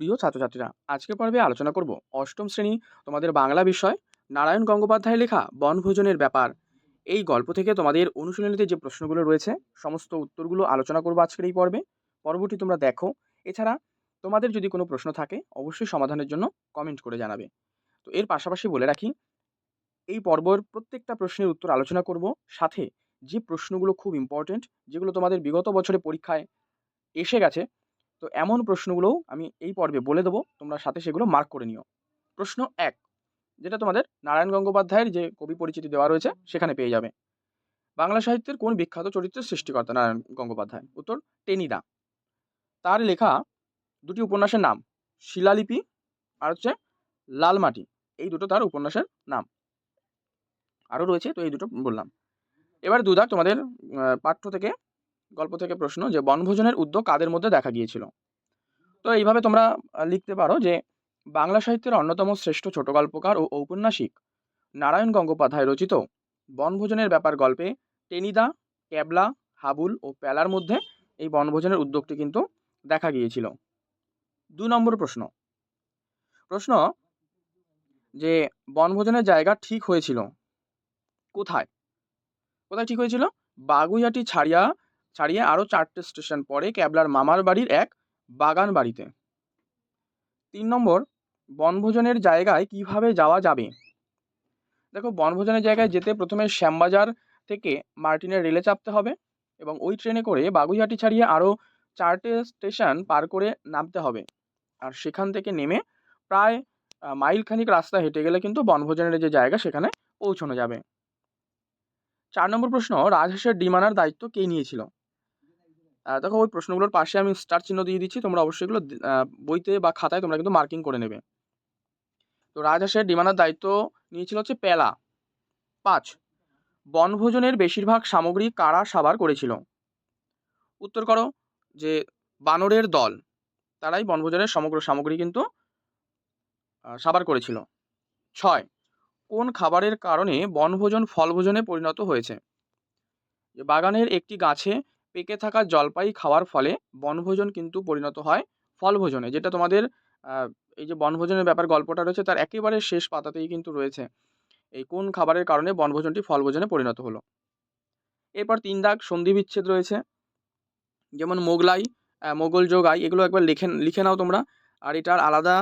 প্রিয় ছাত্রছাত্রীরা আজকে পর্বে আলোচনা করব অষ্টম শ্রেণি তোমাদের বাংলা বিষয়, নারায়ণ গঙ্গোপাধ্যায় লেখা বনভোজনের ব্যাপার। এই গল্প থেকে তোমাদের অনুশীলনীতে যে প্রশ্নগুলো রয়েছে, সমস্ত উত্তরগুলো আলোচনা করব আজকের এই পর্বে। পর্বটি তোমরা দেখো। এছাড়া তোমাদের যদি কোনো প্রশ্ন থাকে, অবশ্যই সমাধানের জন্য কমেন্ট করে জানাবে। তো এর পাশাপাশি বলে রাখি, এই পর্বর প্রত্যেকটা প্রশ্নের উত্তর আলোচনা করব। সাথে যে প্রশ্নগুলো খুব ইম্পর্টেন্ট যেগুলো তোমাদের বিগত বছরে পরীক্ষায় এসে গেছে তো এমন প্রশ্নগুলোও আমি এই পর্বে বলে দেবো। তোমরা সাথে সেগুলো মার্ক করে নিও। প্রশ্ন এক, যেটা তোমাদের নারায়ণ গঙ্গোপাধ্যায়ের যে কবি পরিচিতি দেওয়া রয়েছে, সেখানে পেয়ে যাবে। বাংলা সাহিত্যের কোন বিখ্যাত চরিত্রের সৃষ্টিকর্তা নারায়ণ গঙ্গোপাধ্যায়? উত্তর, টেনিদা। তার লেখা দুটি উপন্যাসের নাম, শিলালিপি আর হচ্ছে লালমাটি। এই দুটো তার উপন্যাসের নাম। আরও রয়েছে, তো এই দুটো বললাম। এবার দুদাক তোমাদের পাঠ্য থেকে গল্প থেকে প্রশ্ন যে বনভোজনের উদ্যোগ কাদের মধ্যে দেখা গিয়েছিল? তো এইভাবে তোমরা লিখতে পারো যে বাংলা সাহিত্যের অন্যতম শ্রেষ্ঠ ছোট গল্পকার ও ঔপন্যাসিক নারায়ণ গঙ্গোপাধ্যায় রচিত বনভোজনের ব্যাপার গল্পে টেনিদা, ক্যাবলা, হাবুল ও প্যালার মধ্যে এই বনভোজনের উদ্যোগটি কিন্তু দেখা গিয়েছিল। দু নম্বর প্রশ্ন। প্রশ্ন যে বনভোজনের জায়গা ঠিক হয়েছিল? কোথায়? কোথায় ঠিক হয়েছিল? বাগুইয়াটি ছাড়িয়া ছাড়িয়ে আরও চারটে স্টেশন পরে ক্যাবলার মামার বাড়ির এক বাগান বাড়িতে। তিন নম্বর, বনভোজনের জায়গায় কীভাবে যাওয়া যাবে? দেখো, বনভোজনের জায়গায় যেতে প্রথমে শ্যামবাজার থেকে মার্টিনের রেলে চাপতে হবে এবং ওই ট্রেনে করে বাগুইহাটি ছাড়িয়ে আরও চারটে স্টেশন পার করে নামতে হবে। আর সেখান থেকে নেমে প্রায় মাইলখানিক রাস্তা হেঁটে গেলে কিন্তু বনভোজনের যে জায়গা সেখানে পৌঁছানো যাবে। চার নম্বর প্রশ্ন, রাজহাঁসের ডিম আনার দায়িত্ব কে নিয়েছিল? দেখো, ওই প্রশ্নগুলোর পাশে আমি স্টার চিহ্ন দিয়ে দিচ্ছি। তোমরা অবশ্যই এগুলো বইতে বা খাতায় তোমরা কিন্তু মার্কিং করে নেবে। তো রাজহাঁসের ডিমানার দায়িত্ব নিয়েছিল হচ্ছে পেলা। পাঁচ, বনভোজনের বেশিরভাগ সামগ্রী কারা সাবার করেছিল? উত্তর করো যে বানরের দল, তারাই বনভোজনের সমগ্র সামগ্রী কিন্তু সাবার করেছিল। ছয়, কোন খাবারের কারণে বনভোজন ফলভোজনে পরিণত হয়েছে? বাগানের একটি গাছে পেকে থাকা জলপাই খাওয়ার ফলে বনভোজন কিন্তু পরিণত হয় ফলভোজনে, যেটা তোমাদের এই যে বনভোজনের ব্যাপার গল্পটা রয়েছে তার একেবারে শেষ পাতাতেই কিন্তু রয়েছে। এই কোন খাবারের কারণে বনভোজনটি ফলভোজনে পরিণত হলো? এরপর তিন দাগ সন্ধি বিচ্ছেদ রয়েছে। যেমন মোগলাই মোগল যোগাই এগুলো একবার লিখে লিখে নাও তোমরা। আর এটার আলাদা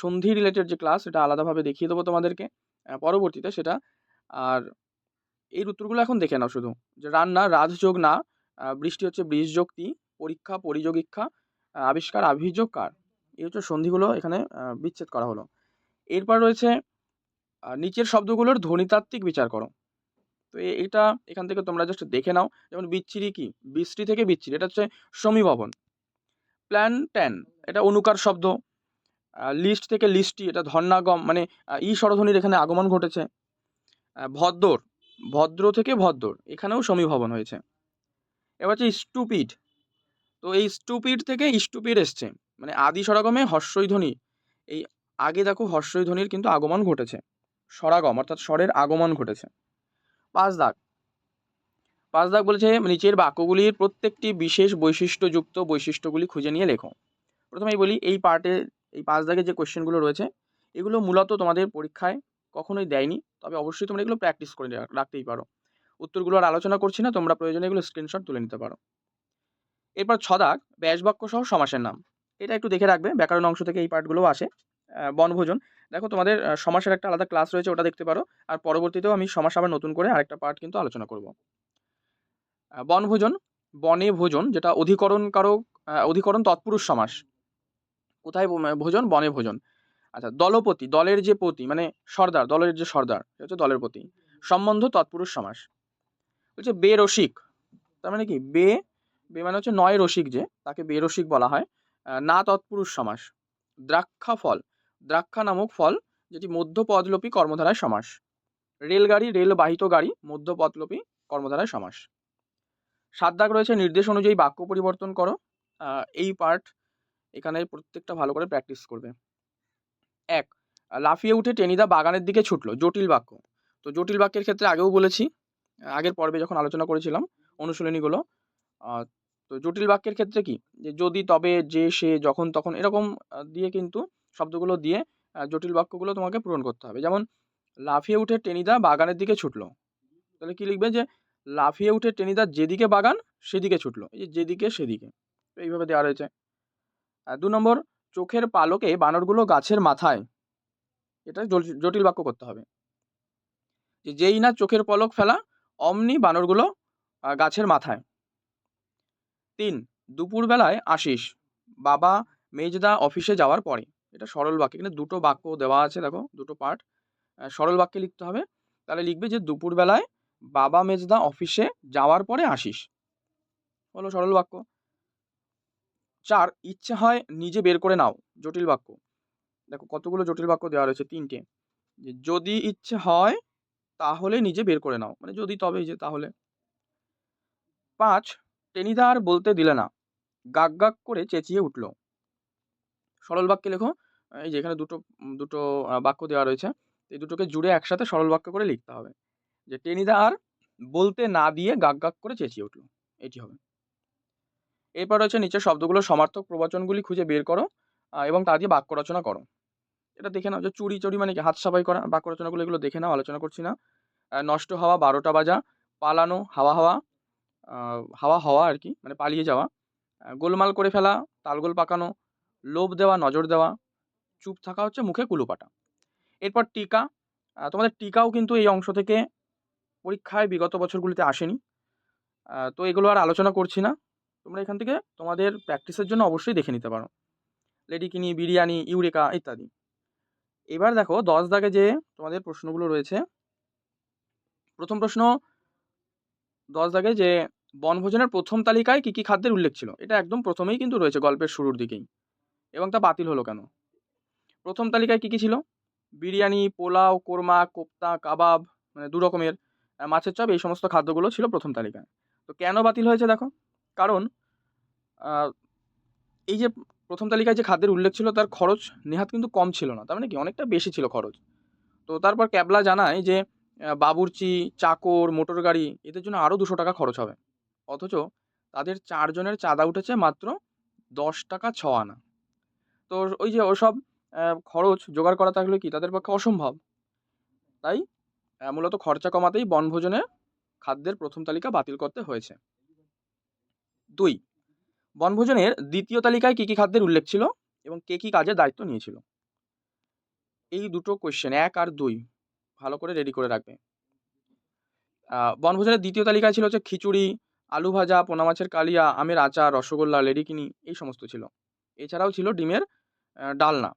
সন্ধি রিলেটেড যে ক্লাস এটা আলাদাভাবে দেখিয়ে দেবো তোমাদেরকে পরবর্তীতে সেটা। আর এই উত্তরগুলো এখন দেখে নাও শুধু। যে রান্না রাজযোগ না বৃষ্টি হচ্ছে বৃষযোগটি পরীক্ষা, পরিযোগীক্ষা আবিষ্কার আভিযোগ কার এই হচ্ছে সন্ধিগুলো এখানে বিচ্ছেদ করা হলো। এরপর রয়েছে নিচের শব্দগুলোর ধ্বনিতাত্ত্বিক বিচার করো। তো এটা এখান থেকে তোমরা জাস্ট দেখে নাও। যেমন বিচ্ছিরি কি? বৃষ্টি থেকে বিচ্ছিরি। এটা হচ্ছে সমীভবন। প্ল্যান ট্যান এটা অনুকার শব্দ। লিস্ট থেকে লিস্টি, এটা ধর্নাগম মানে ই স্বরধ্বনির এখানে আগমন ঘটেছে। ভদ্দর, ভদ্র থেকে ভদ্দর, এখানেও সমীভবন হয়েছে। এবার হচ্ছে স্টুপিড তো এই স্টুপিড থেকে স্টুপিড এসছে। মানে আদি সরাগমে হর্ষই ধ্বনি এই আগে দেখো হর্ষই ধ্বনির কিন্তু আগমন ঘটেছে। স্বরাগম অর্থাৎ স্বরের আগমন ঘটেছে। পাঁচ দাগ পাঁচ দাগ বলেছে, নিচের বাক্যগুলির প্রত্যেকটি বিশেষ বৈশিষ্ট্যযুক্ত বৈশিষ্ট্যগুলি খুঁজে নিয়ে লেখো। প্রথমেই বলি, এই পার্টে, এই পাঁচ দাগের যে কোয়েশ্চেনগুলো রয়েছে, এগুলো মূলত তোমাদের পরীক্ষায় কখনোই দেয়নি। তবে অবশ্যই তোমরা এগুলো প্র্যাকটিস করে রাখতেই পারো। উত্তরগুলো আর আলোচনা করছি না, তোমরা প্রয়োজনে এগুলো স্ক্রিনশট তুলে নিতে পারো। এরপর ছদাক ব্যাসবাক্য সহ সমাসের নাম। এটা একটু দেখে রাখবে, ব্যাকরণ অংশ থেকে এই পার্টগুলো আসে। বনভোজন। দেখো তোমাদের সমাসের একটা আলাদা ক্লাস রয়েছে, ওটা দেখতে পারো। আর পরবর্তীতেও আমি সমাস আবার নতুন করে আরেকটা পার্ট কিন্তু আলোচনা করব। বনভোজন, বনে ভোজন, যেটা অধিকরণ কারক অধিকরণ তৎপুরুষ সমাস। কোথায় ভোজন? বনে ভোজন। আচ্ছা দলপতি, দলের যে পতি মানে সর্দার, দলের যে সর্দার হচ্ছে দলের পতি। সম্বন্ধ তৎপুরুষ সমাস। বলছে বে রসিক। তার মানে কি? বে বে মানে হচ্ছে নয় রসিক যে, তাকে বে রসিক বলা হয়। না তৎপুরুষ সমাস। দ্রাক্ষা ফল। দ্রাক্ষা নামক ফল যেটি মধ্যপদলোপী কর্মধারায় সমাস। রেলগাড়ি রেলবাহিত গাড়ি, মধ্যপদলোপী কর্মধারায় সমাস। সাত দাগ রয়েছে নির্দেশ অনুযায়ী বাক্য পরিবর্তন করো। এই পার্ট এখানে প্রত্যেকটা ভালো করে প্র্যাকটিস করবে। এক, লাফিয়ে উঠে টেনিদা বাগানের দিকে ছুটলো। জটিল বাক্য। তো জটিল বাক্যের ক্ষেত্রে আগেও বলেছি আগের পর্বে যখন আলোচনা করেছিলাম অনুশীলনীগুলো তো জটিল বাক্যের ক্ষেত্রে কি? যে যদি, তবে, যে, সে, যখন, তখন এরকম দিয়ে কিন্তু শব্দগুলো দিয়ে জটিল বাক্যগুলো তোমাকে পূরণ করতে হবে। যেমন, লাফিয়ে উঠে টেনিদা বাগানের দিকে ছুটলো। তাহলে কি লিখবে যে, লাফিয়ে উঠে টেনিদা যেদিকে বাগান, সেদিকে ছুটলো। এই যে যেদিকে, সেদিকে। তো এইভাবে দেওয়া রয়েছে। দু নম্বর, চোখের পালকে বানরগুলো গাছের মাথায়, এটা জটিল বাক্য করতে হবে। যেই না চোখের পলক ফেলা অমনি বানরগুলো গাছের মাথায়। তিন, দুপুরবেলায় আসিস। বাবা মেজদা অফিসে যাওয়ার পরে। এটা সরল বাক্য। এখানে দুটো বাক্য দেওয়া আছে, দেখো, দুটো পার্ট। সরল বাক্যে লিখতে হবে। তাহলে লিখবে যে দুপুরবেলায় বাবা মেজদা অফিসে যাওয়ার পরে আসিস। হলো সরল বাক্য। চার, ইচ্ছে হয় নিজে বের করে নাও। জটিল বাক্য। দেখো কতগুলো জটিল বাক্য দেওয়া রয়েছে, তিনটে। যে যদি ইচ্ছে হয় তাহলে নিজে বের করে নাও। মানে যদি তবে যে তাহলে। পাঁচ, টেনিদা আর বলতে দিলে না। গাক গাক করে চেঁচিয়ে উঠল। সরল বাক্যে লেখো, এই যে এখানে দুটো দুটো বাক্য দেওয়া রয়েছে, এই দুটোকে জুড়ে একসাথে সরল বাক্য করে লিখতে হবে। যে টেনিদা আর বলতে না দিয়ে গাক গাক করে চেঁচিয়ে উঠল। এটি হবে। এরপর রয়েছে নিচের শব্দগুলো সমার্থক প্রবচনগুলি খুঁজে বের করো এবং তা দিয়ে বাক্য রচনা করো। এটা দেখে নাও যে চুরি চুরি মানে কি? হাত সাফাই করা, বাক্য রচনাগুলো এগুলো দেখে নাও, আলোচনা করছি না। নষ্ট হওয়া, বারোটা বাজা, পালানো, হাওয়া হাওয়া হাওয়া হওয়া আর কি মানে পালিয়ে যাওয়া। গোলমাল করে ফেলা, তালগোল পাকানো, লোভ দেওয়া, নজর দেওয়া, চুপ থাকা হচ্ছে মুখে কুলুপাটা এরপর টিকা তোমাদের টিকাও কিন্তু এই অংশ থেকে পরীক্ষায় বিগত বছরগুলিতে আসেনি। তো এগুলো আর আলোচনা করছি না। তোমরা এখান থেকে তোমাদের প্র্যাকটিসের জন্য অবশ্যই দেখে নিতে পারো। লেডিকিনি, বিরিয়ানি, ইউরেকা ইত্যাদি। এবার দেখো দশ দাগে যে তোমাদের প্রশ্নগুলো রয়েছে, প্রথম প্রশ্ন, দশ দাগে যে বনভোজনের প্রথম তালিকায় কী কী খাদ্যের উল্লেখ ছিল? এটা একদম প্রথমেই কিন্তু রয়েছে গল্পের শুরুর দিকেই। এবং তা বাতিল হলো কেন? প্রথম তালিকায় কী কী ছিল? বিরিয়ানি, পোলাও, কোরমা, কোপ্তা, কাবাব মানে দু রকমের মাছের চপ, এই সমস্ত খাদ্যগুলো ছিল প্রথম তালিকায়। তো কেন বাতিল হয়েছে দেখো? কারণ এই যে প্রথম তালিকায় যে খাদ্যের উল্লেখ ছিল, তার খরচ নেহাত কিন্তু কম ছিল না। তার মানে কি? অনেকটা বেশি ছিল খরচ। তো তারপর ক্যাবলা জানায় যে বাবুর্চি, চাকর, মোটর গাড়ি, এদের জন্য আরও দুশো টাকা খরচ হবে। অথচ তাদের চারজনের চাঁদা উঠেছে মাত্র দশ টাকা ছ আনা। তো ওই যে ওসব খরচ জোগাড় করা থাকলে কি তাদের পক্ষে অসম্ভব? তাই মূলত খরচা কমাতেই বনভোজনে খাদ্যের প্রথম তালিকা বাতিল করতে হয়েছে। দুই বনভোজনের দ্বিতীয় তালিকায় কী কী খাদ্যের উল্লেখ ছিল এবং কে কী কাজের দায়িত্ব নিয়েছিল? এই দুটো কোয়েশ্চেন এক আর দুই, ভালো করে রেডি করে রাখবে। বনভোজনের দ্বিতীয় তালিকায় ছিল হচ্ছে খিচুড়ি, আলু ভাজা, পোনা মাছের কালিয়া, আমের আচার, রসগোল্লা, লেডিকিনি, এই সমস্ত ছিল। এছাড়াও ছিল ডিমের ডালনা।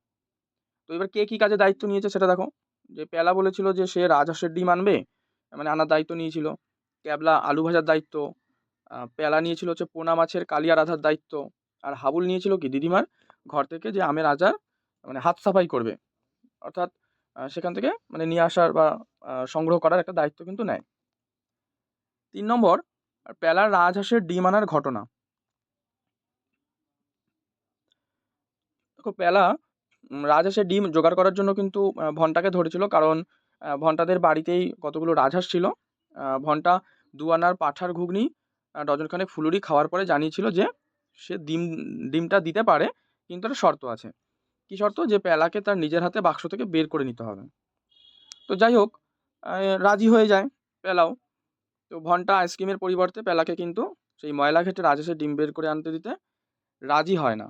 তো এবার কে কী কাজে দায়িত্ব নিয়েছে সেটা দেখো। যে পেলা বলেছিল যে সে রাজহাঁসের ডিম আনবে মানে আনার দায়িত্ব নিয়েছিল। ক্যাবলা, আলু ভাজার দায়িত্ব পেলা নিয়েছিল হচ্ছে পোনা মাছের কালিয়া রাধার দায়িত্ব। আর হাবুল নিয়েছিল কি দিদিমার ঘর থেকে যে আমের আচার মানে হাত সাফাই করবে। অর্থাৎ সেখান থেকে মানে নিয়ে আসার বা সংগ্রহ করার একটা দায়িত্ব কিন্তু নেয়। তিন নম্বর পেলার রাজহাঁসের ডিম আনার ঘটনা। দেখো উম, রাজহাঁসের ডিম জোগাড় করার জন্য কিন্তু ভন্টাকে ধরেছিল। কারণ ভন্টাদের বাড়িতেই কতগুলো রাজহাঁস ছিল। ভন্টা দু আনার পাঠার ঘুগনি ডজনখানেক ফুলুরি খাওয়ার পরে জানিয়েছিল যে সে ডিম, ডিমটা দিতে পারে, কিন্তু একটা শর্ত আছে। কী শর্ত? যে পেলাকে তার নিজের হাতে বাক্স থেকে বের করে নিতে হবে। তো যাই হোক রাজি হয়ে যায় পেলাও। তো ভন্টা আইসক্রিমের পরিবর্তে পেলাকে কিন্তু সেই ময়লা ঘেটে রাজহাঁসের ডিম বের করে আনতে দিতে রাজি হয় না।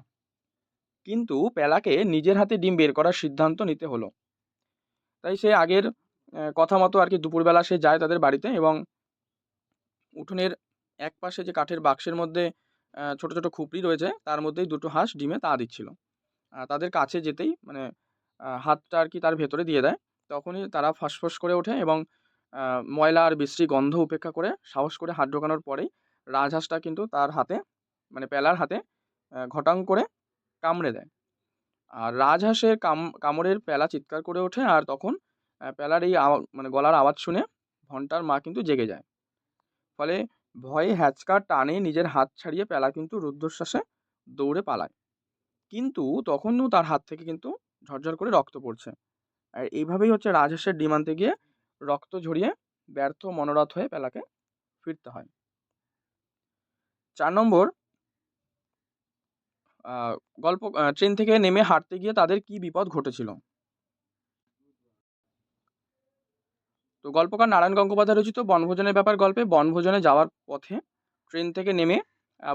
কিন্তু পেলাকে নিজের হাতে ডিম বের করার সিদ্ধান্ত নিতে হলো। তাই সে আগের কথা মতো আর কি দুপুরবেলা সে যায় তাদের বাড়িতে এবং উঠোনের এক পাশে যে কাঠের বাক্সের মধ্যে ছোট ছোট খুপড়ি রয়েছে, তার মধ্যেই দুটো হাঁস ডিমে তা দিচ্ছিল। তাদের কাছে যেতেই মানে হাতটা আর কি তার ভেতরে দিয়ে দেয়। তখনই তারা ফসফস করে ওঠে এবং ময়লা আর বিশ্রী গন্ধ উপেক্ষা করে, সাহস করে হাত ঢোকানোর পরেই রাজহাঁসটা কিন্তু তার হাতে মানে পেলার হাতে ঘটাং করে কামড়ে দেয়। আর রাজহাঁসের কাম, কামড়ের পেলা চিৎকার করে ওঠে আর তখন পেলার এই মানে গলার আওয়াজ শুনে ঘণ্টার মা কিন্তু জেগে যায়। ফলে ভয়ে হ্যাচকা টানে নিজের হাত ছাড়িয়ে পেলা কিন্তু রুদ্ধশ্বাসে দৌড়ে পালায়। কিন্তু তখনও তার হাত থেকে কিন্তু ঝরঝর করে রক্ত পড়ছে। আর এইভাবেই হচ্ছে রাজহাঁসের ডিম আনতে গিয়ে রক্ত ঝরিয়ে ব্যর্থ মনোরথ হয়ে পেলাকে ফিরতে হয়। চার নম্বর গল্প ট্রেন থেকে নেমে হাঁটতে গিয়ে তাদের কি বিপদ ঘটেছিল? গল্পকার নারায়ণ গঙ্গোপাধ্যায় রচিত বনভোজনের ব্যাপার গল্পে বনভোজনে যাওয়ার পথে ট্রেন থেকে নেমে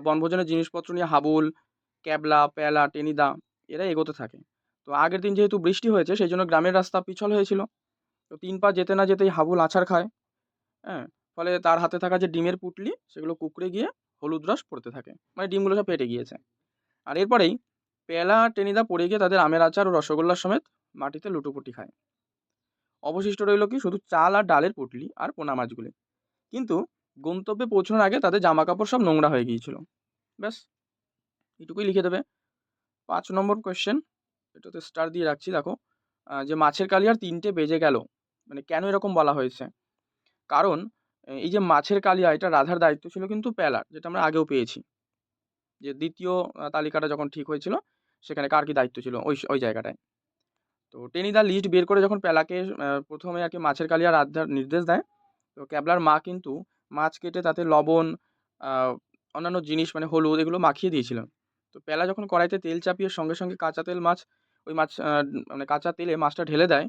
বনভোজনের জিনিসপত্র নিয়ে হাবুল, ক্যাবলা পেলা টেনিদা এরা এগোতে থাকে। তো আগের দিন যেহেতু বৃষ্টি হয়েছে, সেই জন্য গ্রামের রাস্তা পিছল হয়েছিল। তো তিন পা যেতে না যেতেই হাবুল আছাড় খায়। হ্যাঁ ফলে তার হাতে থাকা যে ডিমের পুটলি, সেগুলো কুকড়ে গিয়ে হলুদ রস পড়তে থাকে। মানে ডিমগুলো সব পেটে গিয়েছে। আর এরপরেই পেলা টেনিদা পড়ে গিয়ে তাদের আমের আচার ও রসগোল্লার সমেত মাটিতে লুটোপুটি খায়। অবশিষ্ট রইল কি? শুধু চাল আর ডালের পুটলি আর পোনা মাছগুলি। কিন্তু গন্তব্যে পৌঁছানোর আগে তাদের জামা কাপড় সব নোংরা হয়ে গিয়েছিল। ব্যাস, এটুকুই লিখে দেবে। পাঁচ নম্বর কোয়েশ্চেন এটাতে স্টার দিয়ে রাখছি, দেখো। যে মাছের কালিয়ার তিনটে বেজে গেল। মানে কেন এরকম বলা হয়েছে? কারণ এই যে মাছের কালিয়া এটা রাধার দায়িত্ব ছিল কিন্তু পেলার, যেটা আমরা আগেও পেয়েছি। যে দ্বিতীয় তালিকাটা যখন ঠিক হয়েছিল, সেখানে কার কি দায়িত্ব ছিল? ওই ওই জায়গাটায়। তো টেনিদা লিস্ট বের করে যখন পেলাকে প্রথমে আর কি মাছের কালিয়া রাধার নির্দেশ দেয়, তো ক্যাবলার মা কিন্তু মাছ কেটে তাতে লবণ অন্যান্য জিনিস মানে হলুদ এগুলো মাখিয়ে দিয়েছিলেন তো পেলা যখন কড়াইতে তেল চাপিয়ে সঙ্গে সঙ্গে কাঁচা তেল মাছ, ওই মাছ মানে কাঁচা তেলে মাছটা ঢেলে দেয়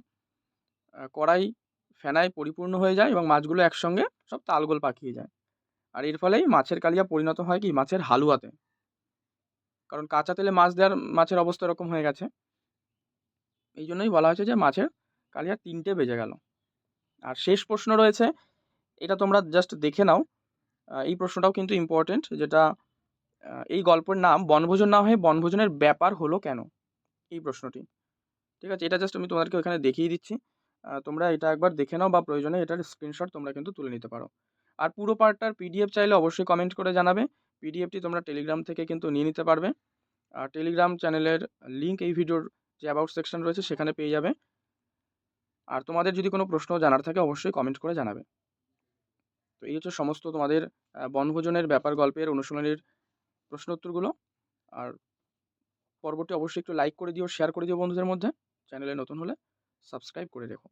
কড়াই ফেনায় পরিপূর্ণ হয়ে যায় এবং মাছগুলো একসঙ্গে সব তালগোল পাকিয়ে যায়। আর এর ফলেই মাছের কালিয়া পরিণত হয় কি? মাছের হালুয়াতে। কারণ কাঁচা তেলে মাছ দেওয়ার, মাছের অবস্থা এরকম হয়ে গেছে। এই জন্যই বলা হয়েছে যে মাছের কালিয়া তিনটে বেজে গেল। আর শেষ প্রশ্ন রয়েছে, এটা তোমরা জাস্ট দেখে নাও। এই প্রশ্নটাও কিন্তু ইম্পর্টেন্ট যেটা এই গল্পের নাম বনভোজন না হয়ে বনভোজনের ব্যাপার হলো কেন? এই প্রশ্নটি। ঠিক আছে, এটা জাস্ট আমি তোমাদেরকে ওখানে দেখিয়ে দিচ্ছি। তোমরা এটা একবার দেখে নাও বা প্রয়োজনে এটার স্ক্রিনশট তোমরা কিন্তু তুলে নিতে পারো। আর পুরো পার্টটার পিডিএফ চাইলে অবশ্যই কমেন্ট করে জানাবে। পিডিএফটি তোমরা টেলিগ্রাম থেকে কিন্তু নিয়ে নিতে পারবে। আর টেলিগ্রাম চ্যানেলের লিঙ্ক এই ভিডিওর যে অ্যাবাউট সেকশন রয়েছে সেখানে পেয়ে যাবে। আর তোমাদের যদি কোনো প্রশ্ন জানার থাকে অবশ্যই কমেন্ট করে জানাবে। তো এই হচ্ছে সমস্ত তোমাদের বনভোজনের ব্যাপার গল্পের অনুশীলনের প্রশ্ন উত্তরগুলো আর পর্বটি অবশ্যই একটু লাইক করে দিও শেয়ার করে দিও বন্ধুদের মধ্যে। চ্যানেলে নতুন হলে সাবস্ক্রাইব করে রেখো।